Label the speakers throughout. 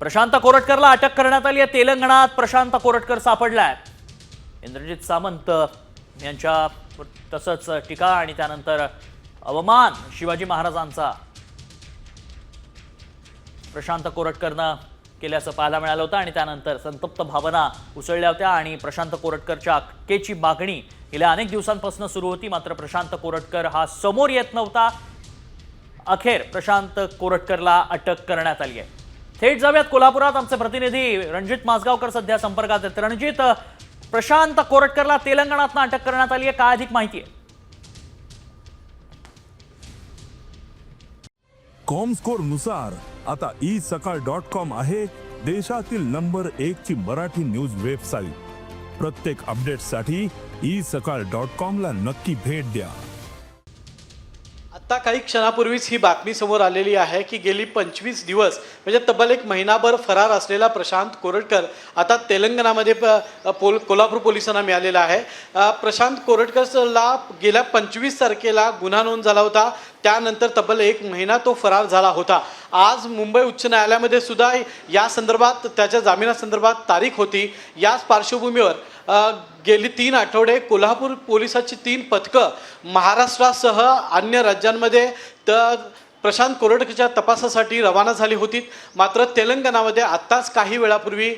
Speaker 1: प्रशांत कोरटकरला अटक करण्यात आली आहे. तेलंगणात प्रशांत कोरटकर सापडलाय. इंद्रजित सामंत यांच्या तसंच टीका आणि त्यानंतर अवमान शिवाजी महाराजांचा प्रशांत कोरटकरनं केल्याचं पाहायला मिळालं होतं आणि त्यानंतर संतप्त भावना उसळल्या होत्या आणि प्रशांत कोरटकरच्या अटकेची मागणी गेल्या अनेक दिवसांपासून सुरू होती. मात्र प्रशांत कोरटकर हा समोर येत नव्हता. अखेर प्रशांत कोरटकरला अटक करण्यात आली आहे. थेट जाऊयात कोल्हापुरात. आमचे प्रतिनिधी रणजित माजगावकर सध्या संपर्कात आहेत. रणजित प्रशांत कोरटकरला तेलंगणात अटक करण्यात आली आहे. काय अधिक माहिती आहे?
Speaker 2: कॉम स्कोरनुसार आता ई सकाळ डॉट कॉम आहे देशातील नंबर एक ची मराठी न्यूज वेबसाईट. प्रत्येक अपडेटसाठी ई सकाळ डॉट कॉम ला नक्की भेट द्या.
Speaker 3: आत्ता काही क्षणापूर्वीच ही बातमी समोर आलेली आहे की गेली पंचवीस दिवस म्हणजे तब्बल एक महिनाभर फरार असलेला प्रशांत कोरटकर आता तेलंगणामध्ये प- पोल कोल्हापूर पोलिसांना मिळालेला आहे. प्रशांत कोरटकरला गेल्या पंचवीस तारखेला गुन्हा नोंद झाला होता. त्यानंतर तब्बल एक महिना तो फरार झाला होता. आज मुंबई उच्च न्यायालयामध्ये सुद्धा या संदर्भात त्याच्या जामिनासंदर्भात तारीख होती. याच पार्श्वभूमीवर गेली तीन आठवडे कोल्हापूर पोलिसाची तीन पथकं महाराष्ट्रासह अन्य राज्यांमध्ये तर प्रशांत कोरडकच्या तपासासाठी रवाना झाली होती. मात्र तेलंगणामध्ये आत्ताच काही वेळापूर्वी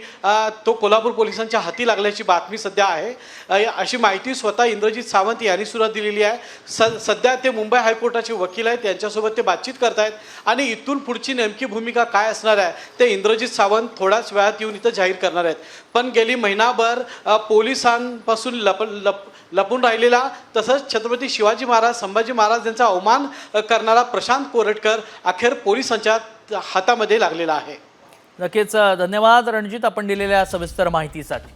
Speaker 3: तो कोल्हापूर पोलिसांच्या हाती लागल्याची बातमी सध्या आहे. अशी माहिती स्वतः इंद्रजित सावंत यांनी सुद्धा दिलेली आहे. स सध्या ते मुंबई हायकोर्टाचे वकील आहेत त्यांच्यासोबत ते बातचीत करतायत. आणि इथून पुढची नेमकी भूमिका काय असणार आहे ते इंद्रजित सावंत थोड्याच वेळात येऊन इथं जाहीर करणार आहेत. पण गेली महिनाभर पोलिसांपासून लप लप लपून राहिलेला तसंच छत्रपती शिवाजी महाराज संभाजी महाराज यांचा अवमान करणारा प्रशांत आंबेडकर अखेर पोलिसांच्या हातामध्ये लागलेला आहे.
Speaker 1: नक्कीच धन्यवाद रणजित आपण दिलेल्या सविस्तर माहितीसाठी.